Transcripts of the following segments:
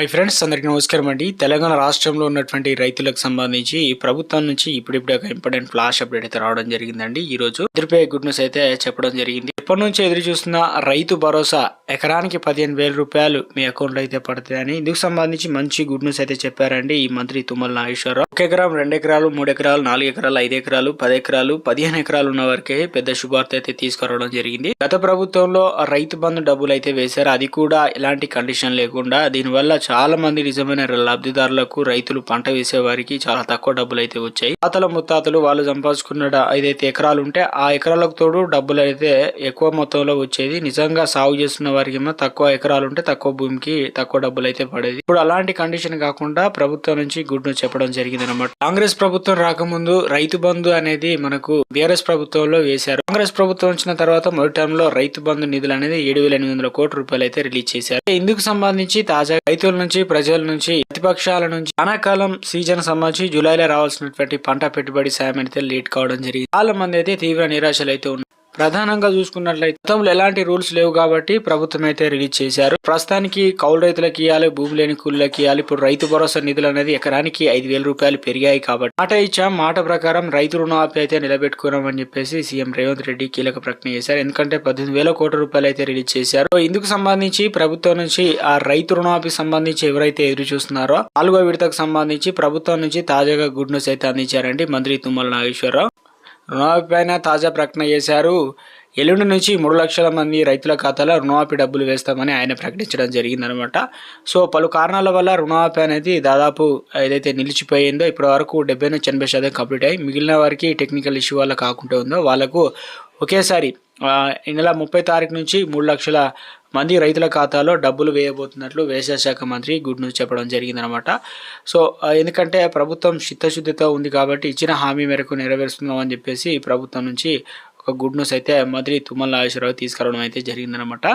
My friends అందరికీ నమస్కారం అండి. తెలంగాణ రాష్ట్రంలో ఉన్నటువంటి రైతులకు సంబంధించి ప్రభుత్వం నుంచి ఇప్పుడిప్పుడే ఒక ఇంపార్టెంట్ ఫ్లాష్ అప్డేట్ అయితే రావడం జరిగిందండి. ఈ రోజు ఇద్దరిపై గుడ్ న్యూస్ అయితే చెప్పడం జరిగింది. ఎప్పటి నుంచి ఎదురు చూస్తున్న రైతు భరోసా ఎకరానికి పదిహేను వేల రూపాయలు మీ అకౌంట్లో అయితే పడతాయని ఇందుకు సంబంధించి మంచి గుడ్ న్యూస్ అయితే చెప్పారండి ఈ మంత్రి తుమ్మల నాగేశ్వరరావు. ఒక ఎకరం రెండు ఎకరాలు మూడు ఎకరాలు నాలుగు ఎకరాలు ఐదు ఎకరాలు పది ఎకరాలు పదిహేను ఎకరాలు ఉన్న వరకే పెద్ద శుభార్త అయితే తీసుకురావడం జరిగింది. గత ప్రభుత్వంలో రైతు బంధు డబ్బులు అయితే వేశారు. అది కూడా ఎలాంటి కండిషన్ లేకుండా దీనివల్ల చాలా మంది నిజమైన లబ్ధిదారులకు రైతులు పంట వేసే వారికి చాలా తక్కువ డబ్బులు అయితే వచ్చాయి. తాతల ముత్తాతలు వాళ్ళు సంపాదించుకున్న ఐదైతే ఎకరాలు ఉంటే ఆ ఎకరాలకు తోడు డబ్బులు అయితే ఎక్కువ మొత్తంలో వచ్చేది. నిజంగా సాగు చేస్తున్న వారికి ఏమో తక్కువ ఎకరాలు ఉంటే తక్కువ భూమికి తక్కువ డబ్బులు అయితే పడేది. ఇప్పుడు అలాంటి కండిషన్ కాకుండా ప్రభుత్వం నుంచి గుడ్ న్యూస్ చెప్పడం జరిగింది అనమాట కాంగ్రెస్ ప్రభుత్వం రాకముందు రైతు బంధు అనేది మనకు బీఆర్ఎస్ ప్రభుత్వంలో వేశారు. కాంగ్రెస్ ప్రభుత్వం వచ్చిన తర్వాత మొదటి టైంలో రైతు బంధు నిధులు అనేది ఏడు వేల ఎనిమిది వందల కోట్ల రూపాయలు అయితే రిలీజ్ చేశారు. ఇందుకు సంబంధించి తాజా రైతుల నుంచి ప్రజల నుంచి ప్రతిపక్షాల నుంచి వానాకాలం సీజన్ సంబంధించి జూలైలో రావాల్సినటువంటి పంట పెట్టుబడి సాయం అయితే లేట్ కావడం జరిగింది. చాలా మంది అయితే తీవ్ర నిరాశలు అయితే ఉన్నారు. ప్రధానంగా చూసుకున్నట్లయితే గతంలో ఎలాంటి రూల్స్ లేవు కాబట్టి ప్రభుత్వం అయితే రిలీజ్ చేశారు. ప్రస్తుతానికి కౌలు రైతులకు ఇవ్వాలి భూమి లేని కూలీలకు ఇవ్వాలి ఇప్పుడు రైతు భరోసా నిధులు అనేది ఎకరానికి ఐదు వేల రూపాయలు పెరిగాయి కాబట్టి. మాట ఇచ్చాం మాట ప్రకారం రైతు రుణమాఫీ అయితే నిలబెట్టుకున్నామని చెప్పేసి సీఎం రేవంత్ రెడ్డి కీలక ప్రకటన చేశారు. ఎందుకంటే పద్దెనిమిది వేల కోట్ల రూపాయలు అయితే రిలీజ్ చేశారు. ఇందుకు సంబంధించి ప్రభుత్వం నుంచి ఆ రైతు రుణమాఫీ సంబంధించి ఎవరైతే ఎదురు చూస్తున్నారో నాలుగో విడతకు సంబంధించి ప్రభుత్వం నుంచి తాజాగా గుడ్ న్యూస్ అయితే అందించారండి మంత్రి తుమ్మల నాగేశ్వరరావు. రుణాలపైన తాజా ప్రకటన చేశారు. ఎల్లుండి నుంచి మూడు లక్షల మంది రైతుల ఖాతాలో రుణమాఫీ డబ్బులు వేస్తామని ఆయన ప్రకటించడం జరిగిందనమాట సో పలు కారణాల వల్ల రుణమాఫీ అనేది దాదాపు ఏదైతే నిలిచిపోయిందో ఇప్పటి వరకు డెబ్బై నుంచి ఎనభై శాతం కంప్లీట్ అయ్యి మిగిలిన వారికి టెక్నికల్ ఇష్యూ వల్ల కాకుండా ఉందో వాళ్ళకు ఒకేసారి ఈ నెల ముప్పై తారీఖు నుంచి మూడు లక్షల మంది రైతుల ఖాతాలో డబ్బులు వేయబోతున్నట్లు వ్యవసాయ శాఖ మంత్రి గుడ్ న్యూస్ చెప్పడం జరిగిందనమాట సో ఎందుకంటే ప్రభుత్వం చిత్తశుద్ధితో ఉంది కాబట్టి ఇచ్చిన హామీ మేరకు నెరవేరుస్తున్నామని చెప్పేసి ప్రభుత్వం నుంచి ఒక గుడ్ న్యూస్ అయితే మంత్రి తుమ్మల నాగేశ్వరరావు తీసుకురావడం అయితే జరిగిందనమాట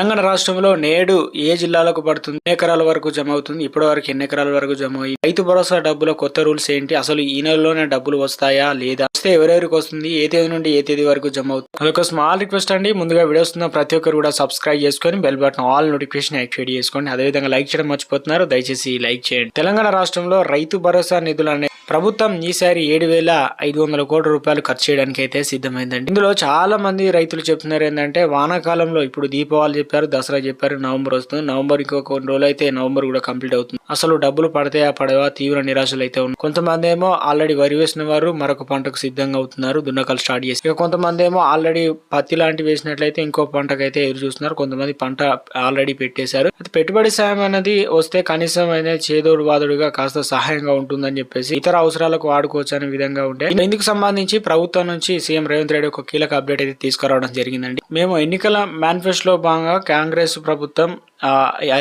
తెలంగాణ రాష్ట్రంలో నేడు ఏ జిల్లాలకు పడుతుంది? ఎన్ని ఎకరాల వరకు జమ అవుతుంది? ఇప్పటి వరకు ఎన్ని ఎకరాల వరకు జమ అయ్యి? రైతు భరోసా డబ్బుల కొత్త రూల్స్ ఏంటి? అసలు ఈ నెలలోనే డబ్బులు వస్తాయా లేదా? వస్తే ఎవరెవరికి వస్తుంది? ఏ తేదీ నుండి ఏ తేదీ వరకు జమ అవుతుంది? అదొక స్మాల్ రిక్వెస్ట్ అండి. ముందుగా వీడియోస్ ఉన్న ప్రతి ఒక్కరు కూడా సబ్స్క్రైబ్ చేసుకొని bell button all notification activate చేసుకోండి. అదేవిధంగా లైక్ చేయడం మర్చిపోతున్నారు. దయచేసి లైక్ చేయండి. తెలంగాణ రాష్ట్రంలో రైతు భరోసా నిధులు అనే ప్రభుత్వం ఈసారి ఏడు వేల ఐదు వందల కోట్ల రూపాయలు ఖర్చు చేయడానికి అయితే సిద్ధమైందండి. ఇందులో చాలా మంది రైతులు చెప్తున్నారు ఏంటంటే వానాకాలంలో ఇప్పుడు దీపావళి చెప్పారు దసరా చెప్పారు నవంబర్ వస్తుంది. నవంబర్ ఇంకో కొన్ని రోజులు అయితే నవంబర్ కూడా కంప్లీట్ అవుతుంది. అసలు డబ్బులు పడతాయా పడవా? తీవ్ర నిరాశలు అయితే ఉన్నాయి. కొంతమంది ఏమో ఆల్రెడీ వరి వేసిన వారు మరొక పంటకు సిద్ధంగా అవుతున్నారు దున్నకాలు స్టార్ట్ చేసి. ఇక కొంతమంది ఏమో ఆల్రెడీ పత్తి లాంటివి వేసినట్లయితే ఇంకో పంటకు అయితే ఎదురు చూస్తున్నారు. కొంతమంది పంట ఆల్రెడీ పెట్టేశారు. పెట్టుబడి సాయం అనేది వస్తే కనీసం అనేది చేదోడు వాదుడుగా కాస్త సహాయంగా ఉంటుందని చెప్పేసి ఇతర అవసరాలకు వాడుకోవచ్చు అనే విధంగా ఉంటే. ఇందుకు సంబంధించి ప్రభుత్వం నుంచి సీఎం రేవంత్ రెడ్డి ఒక కీలక అప్డేట్ అయితే తీసుకురావడం జరిగిందండి. మేము ఎన్నికల మేనిఫెస్టోలో భాగంగా కాంగ్రెస్ ప్రభుత్వం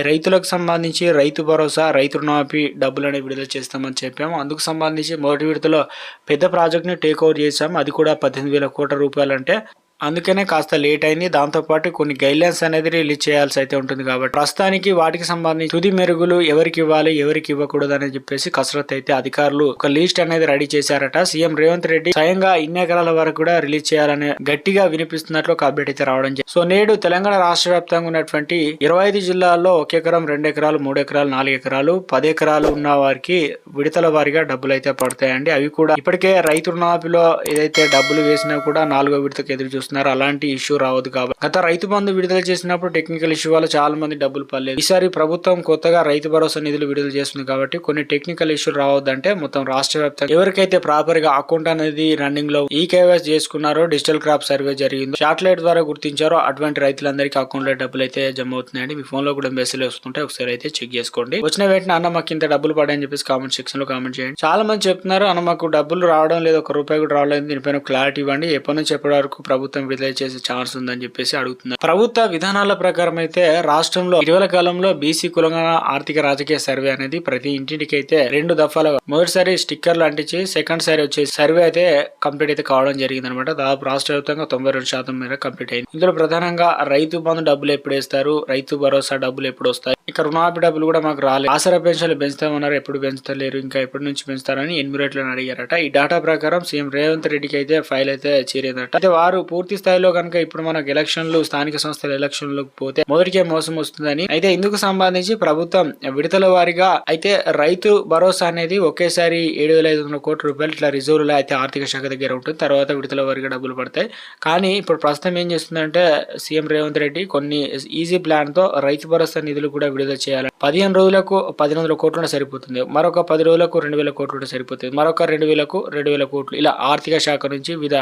రైతులకు సంబంధించి రైతు భరోసా రైతు రుణమాఫీ డబ్బులు విడుదల చేస్తామని చెప్పాము. అందుకు సంబంధించి మొదటి విడతలో పెద్ద ప్రాజెక్ట్ని టేక్ ఓవర్ చేశాము. అది కూడా పద్దెనిమిది వేల కోట్ల రూపాయలు అంటే అందుకనే కాస్త లేట్ అయింది. దాంతోపాటు కొన్ని గైడ్లైన్స్ అనేది రిలీజ్ చేయాల్సి అయితే ఉంటుంది కాబట్టి ప్రస్తుతానికి వాటికి సంబంధించి తుది మెరుగులు ఎవరికి ఇవ్వాలి ఎవరికి ఇవ్వకూడదు అని చెప్పేసి కసరత్ అయితే అధికారులు ఒక లిస్ట్ అనేది రెడీ చేశారట. సీఎం రేవంత్ రెడ్డి స్వయంగా ఇన్ని ఎకరాల వరకు కూడా రిలీజ్ చేయాలని గట్టిగా వినిపిస్తున్నట్లు ఒక అప్డేట్ అయితే రావడం సో నేడు తెలంగాణ రాష్ట్ర వ్యాప్తంగా ఉన్నటువంటి ఇరవై ఐదు జిల్లాల్లో ఒక ఎకరం రెండు ఎకరాలు మూడు ఎకరాలు నాలుగు ఎకరాలు పది ఎకరాలు ఉన్న వారికి విడతల వారిగా డబ్బులు అయితే పడతాయండి. అవి కూడా ఇప్పటికే రైతు రుణమాఫీలో ఏదైతే డబ్బులు వేసినా కూడా నాలుగో విడతకు ఎదురు చూస్తున్నారు. అలాంటి ఇష్యూ రావద్దు కాబట్టి గత రైతు బంధు విడుదల చేసినప్పుడు టెక్నికల్ ఇష్యూ వల్ల చాలా మంది డబ్బులు పడలేదు. ఈసారి ప్రభుత్వం కొత్తగా రైతు భరోసా నిధులు విడుదల చేస్తుంది కాబట్టి కొన్ని టెక్నికల్ ఇష్యూ రావద్దంటే మొత్తం రాష్ట్ర వ్యాప్తంగా ఎవరికైతే ప్రాపర్గా అకౌంట్ అనేది రన్నింగ్లో ఈ కేవైస్ చేసుకున్నారో డిజిటల్ క్రాప్ సర్వే జరిగిందో శాటిలైట్ ద్వారా గుర్తించారో అటువంటి రైతులందరికీ అకౌంట్లో డబ్బులు అయితే జమ అవుతున్నాయండి మీ ఫోన్లో కూడా మెసేజ్ వస్తుంటే ఒకసారి అయితే చెక్ చేసుకోండి. వచ్చిన వెంటనే అన్న మాకు ఇంత డబ్బులు పడాయని చెప్పేసి కామెంట్ సెక్షన్లో కామెంట్ చేయండి. చాలా మంది చెప్తున్నారు అన్న మాకు డబ్బులు రావడం లేదు ఒక రూపాయి కూడా రావడం దీనిపైన క్లారిటీ ఇవ్వండి. ఎప్పటి నుంచి ఎప్పటి వరకు ప్రభుత్వం విడుదల చేసే ఛాన్స్ ఉందని చెప్పేసి అడుగుతున్నారు. ప్రభుత్వ విధానాల ప్రకారం అయితే రాష్ట్రంలో ఇటీవల కాలంలో బీసీ కులంగా ఆర్థిక రాజకీయ సర్వే అనేది ప్రతి ఇంటికి అయితే రెండు దఫాలుగా మొదటిసారి స్టిక్కర్లు అంటించి సెకండ్ సారి వచ్చేసి సర్వే అయితే కంప్లీట్ అయితే కావడం జరిగింది అనమాట దాదాపు రాష్ట్ర వ్యాప్తంగా తొంభై రెండు శాతం మేర కంప్లీట్ అయింది. ఇందులో ప్రధానంగా రైతు బంధు డబ్బులు ఎప్పుడు వేస్తారు? రైతు భరోసా డబ్బులు ఎప్పుడు వస్తాయి? ఇక రుణాపి డబ్బులు కూడా మాకు రాలేదు. ఆసరా పెన్షన్లు పెంచుతామన్నారు. ఎప్పుడు పెంచుతలేరు ఇంకా ఎప్పటి నుంచి పెంచుతారని ఎనిమిది అడిగారట. ఈ డేటా ప్రకారం సీఎం రేవంత్ రెడ్డికి అయితే ఫైల్ అయితే చేరిందట. అయితే వారు పూర్తి స్థాయిలో కనుక ఇప్పుడు మనకు ఎలక్షన్లు స్థానిక సంస్థల ఎలక్షన్లకు పోతే మొదటికే మోసం వస్తుందని. అయితే ఇందుకు సంబంధించి ప్రభుత్వం విడతల వారిగా అయితే రైతు భరోసా అనేది ఒకేసారి ఏడు వేల ఐదు వందల కోట్ల రూపాయలు ఇట్లా రిజర్వ్లో అయితే ఆర్థిక శాఖ దగ్గర ఉంటుంది. తర్వాత విడతల వారిగా డబ్బులు పడతాయి. కానీ ఇప్పుడు ప్రస్తుతం ఏం చేస్తుందంటే సీఎం రేవంత్ రెడ్డి కొన్ని ఈజీ ప్లాన్తో రైతు భరోసా నిధులు కూడా విడుదల చేయాలి పదిహేను రోజులకు పదిహేను వందల కోట్లు సరిపోతుంది. మరొక పది రోజులకు రెండు వేల కోట్లు సరిపోతుంది. మరొక రెండు వేలకు రెండు వేల కోట్లు. ఇలా ఆర్థిక శాఖ నుంచి వివిధ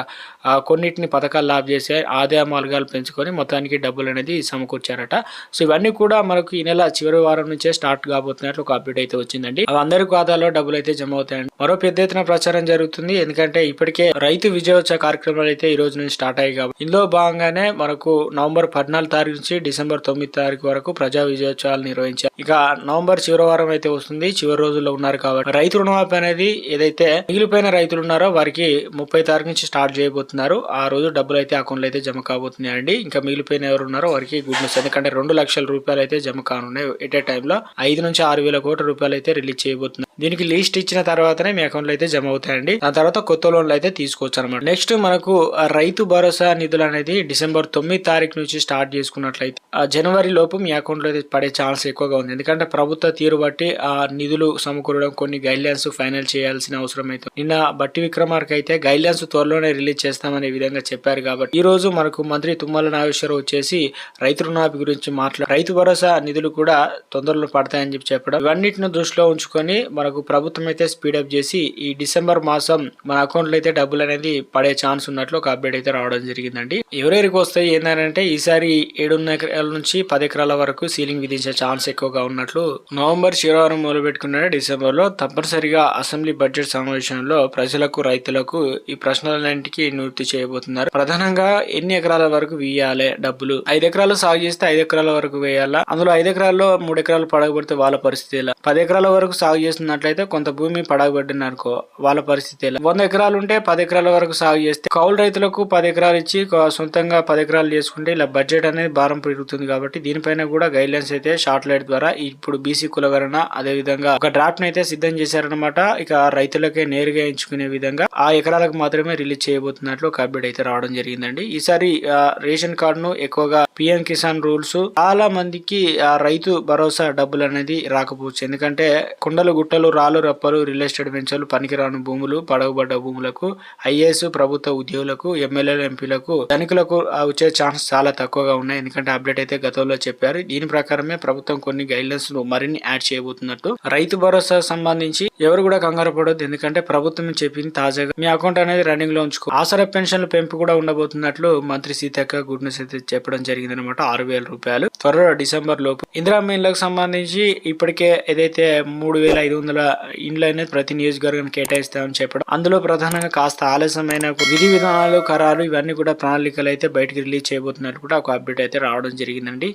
కొన్నింటిని కొన్నిటిని పథకాలు లాభ చేసే ఆదాయ మార్గాలు పెంచుకొని మొత్తానికి డబ్బులు అనేది సమకూర్చారట. సో ఇవన్నీ కూడా మనకు ఈ నెల చివరి వారం నుంచే స్టార్ట్ కాబోతున్నట్లు ఒక అప్డేట్ అయితే వచ్చిందండి. అందరి ఖాతాలో డబ్బులు అయితే జమ అవుతాయండి. మరో పెద్ద ఎత్తున ప్రచారం జరుగుతుంది. ఎందుకంటే ఇప్పటికే రైతు విజయోత్సవ కార్యక్రమాలు అయితే ఈ రోజు నుంచి స్టార్ట్ అయ్యాయి కాబట్టి. ఇందులో భాగంగానే మనకు నవంబర్ పద్నాలుగు తారీఖు నుంచి డిసెంబర్ తొమ్మిది తారీఖు వరకు ప్రజా విజయోత్సవాలు నిర్వహించారు. ఇక నవంబర్ చివరి వారం అయితే వస్తుంది. చివరి రోజుల్లో ఉన్నారు కాబట్టి రైతు రుణమాఫీ అనేది ఏదైతే మిగిలిపోయిన రైతులు ఉన్నారో వారికి ముప్పై తారీఖు నుంచి స్టార్ట్ చేయబోతున్నారు. ఆ రోజు డబ్బులు అయితే అకౌంట్లో అయితే జమ కాబోతున్నాయండి. ఇంకా మిగిలిపోయిన ఎవరు ఉన్నారో వారికి గుడ్ న్యూస్. ఎందుకంటే రెండు లక్షల రూపాయలు అయితే జమ కానున్నాయి. ఎట్ ఏ టైంలో ఐదు నుంచి ఆరు వేల కోట్ల రూపాయలు అయితే రిలీజ్ చేయబోతున్నారు. దీనికి లిస్ట్ ఇచ్చిన తర్వాతనే మీ అకౌంట్లో అయితే జమ అవుతాయండి. దాని తర్వాత కొత్త లోన్లు అయితే తీసుకోవచ్చు అనమాట నెక్స్ట్ మనకు రైతు భరోసా నిధులు అనేది డిసెంబర్ తొమ్మిది తారీఖు నుంచి స్టార్ట్ చేసుకున్నట్లయితే ఆ జనవరి లోపు మీ అకౌంట్లో అయితే పడే ఛాన్స్ ఎక్కువగా ఉంది. ఎందుకంటే ప్రభుత్వ తీరు బట్టి ఆ నిధులు సమకూరడం కొన్ని గైడ్లైన్స్ ఫైనల్ చేయాల్సిన అవసరం అయితే నిన్న బట్టి విక్రమార్క అయితే గైడ్లైన్స్ త్వరలోనే రిలీజ్ చేస్తామనే విధంగా చెప్పారు కాబట్టి ఈ రోజు మనకు మంత్రి తుమ్మల నాగేశ్వరరావు వచ్చేసి రైతు రుణమాఫీ గురించి మాట్లాడు రైతు భరోసా నిధులు కూడా తొందరలో పడతాయని చెప్పి చెప్పడం. ఇవన్నిటిని దృష్టిలో ఉంచుకొని మనకు ప్రభుత్వం అయితే స్పీడప్ చేసి ఈ డిసెంబర్ మాసం మన అకౌంట్లో అయితే డబ్బులు అనేది పడే ఛాన్స్ ఉన్నట్లు ఒక అప్డేట్ అయితే రావడం జరిగిందండి. ఎవరెవరికి వస్తాయి ఏంటంటే ఈసారి ఏడున్న ఎకరాల నుంచి పది ఎకరాల వరకు సీలింగ్ విధించే ఛాన్స్ ఎక్కువగా ఉన్నట్లు నవంబర్ శనివారం మొదలుపెట్టుకున్న డిసెంబర్లో తప్పనిసరిగా అసెంబ్లీ బడ్జెట్ సమావేశంలో ప్రజలకు రైతులకు ఈ ప్రశ్నలన్నింటికి నివృత్తి చేయబోతున్నారు. ప్రధానంగా ఎన్ని ఎకరాల వరకు వేయాలి డబ్బులు? ఐదు ఎకరాలు సాగు చేస్తే ఐదు ఎకరాల వరకు వేయాలా? అందులో ఐదు ఎకరాల్లో మూడు ఎకరాలు పడగబడితే వాళ్ళ పరిస్థితి ఎలా? పది ఎకరాల వరకు సాగు చేస్తున్న చేస్తున్నట్లయితే కొంత భూమి పడగబడింది అనుకో వాళ్ళ పరిస్థితి వంద ఎకరాలు ఉంటే పది ఎకరాల వరకు సాగు చేస్తే కౌలు రైతులకు పది ఎకరాలు ఇచ్చి సొంతంగా పది ఎకరాలు చేసుకుంటే ఇలా బడ్జెట్ అనేది భారం పెరుగుతుంది కాబట్టి దీనిపైన కూడా గైడ్ లైన్స్ అయితే షార్ట్ లైట్ ద్వారా ఇప్పుడు బీసీ కులగరణ అదే విధంగా ఒక డ్రాఫ్ట్ అయితే సిద్ధం చేశారనమాట ఇక రైతులకే నేరుగా ఎంచుకునే విధంగా ఆ ఎకరాలకు మాత్రమే రిలీజ్ చేయబోతున్నట్లు ఒక అప్డేట్ అయితే రావడం జరిగిందండి. ఈసారి ఆ, రేషన్ కార్డును ఎక్కువగా పిఎం కిసాన్ రూల్స్ చాలా మందికి ఆ రైతు భరోసా డబ్బులు అనేది రాకపోవచ్చు. ఎందుకంటే కొండలు గుట్టలు రాళ్ళు రప్పలు రియల్ ఎస్టేట్ వెంచర్లు పనికిరాని భూములు పడవబడ్డ భూములకు ఐఏఎస్ ప్రభుత్వ ఉద్యోగులకు ఎమ్మెల్యేలు ఎంపీలకు ధనికులకు వచ్చే ఛాన్స్ చాలా తక్కువగా ఉన్నాయి. ఎందుకంటే అప్డేట్ అయితే గతంలో చెప్పారు. దీని ప్రకారమే ప్రభుత్వం కొన్ని గైడ్లైన్స్ మరిన్ని యాడ్ చేయబోతున్నట్టు. రైతు భరోసా సంబంధించి ఎవరు కూడా కంగారు పడొద్దు. ఎందుకంటే ప్రభుత్వం చెప్పింది తాజాగా మీ అకౌంట్ అనేది రన్నింగ్లో ఉంచుకో. ఆసర పెన్షన్ల పెంపు కూడా ఉండబోతున్నట్లు మంత్రి సీతక్క గుడ్ న్యూస్ అయితే చెప్పడం జరిగింది అనమాట ఆరు వేల రూపాయలు. త్వరలో డిసెంబర్ లోపు ఇందిరా మీన్లకు సంబంధించి ఇప్పటికే ఏదైతే మూడు వేల ఐదు వందల ఇండ్లు అనేది ప్రతి నియోజకవర్గం కేటాయిస్తామని చెప్పడం. అందులో ప్రధానంగా కాస్త ఆలస్యమైన విధి విధానాలు ఖరారు ఇవన్నీ కూడా ప్రణాళికలు అయితే బయటకు రిలీజ్ చేయబోతున్నట్టు కూడా ఒక అప్డేట్ అయితే రావడం జరిగిందండి.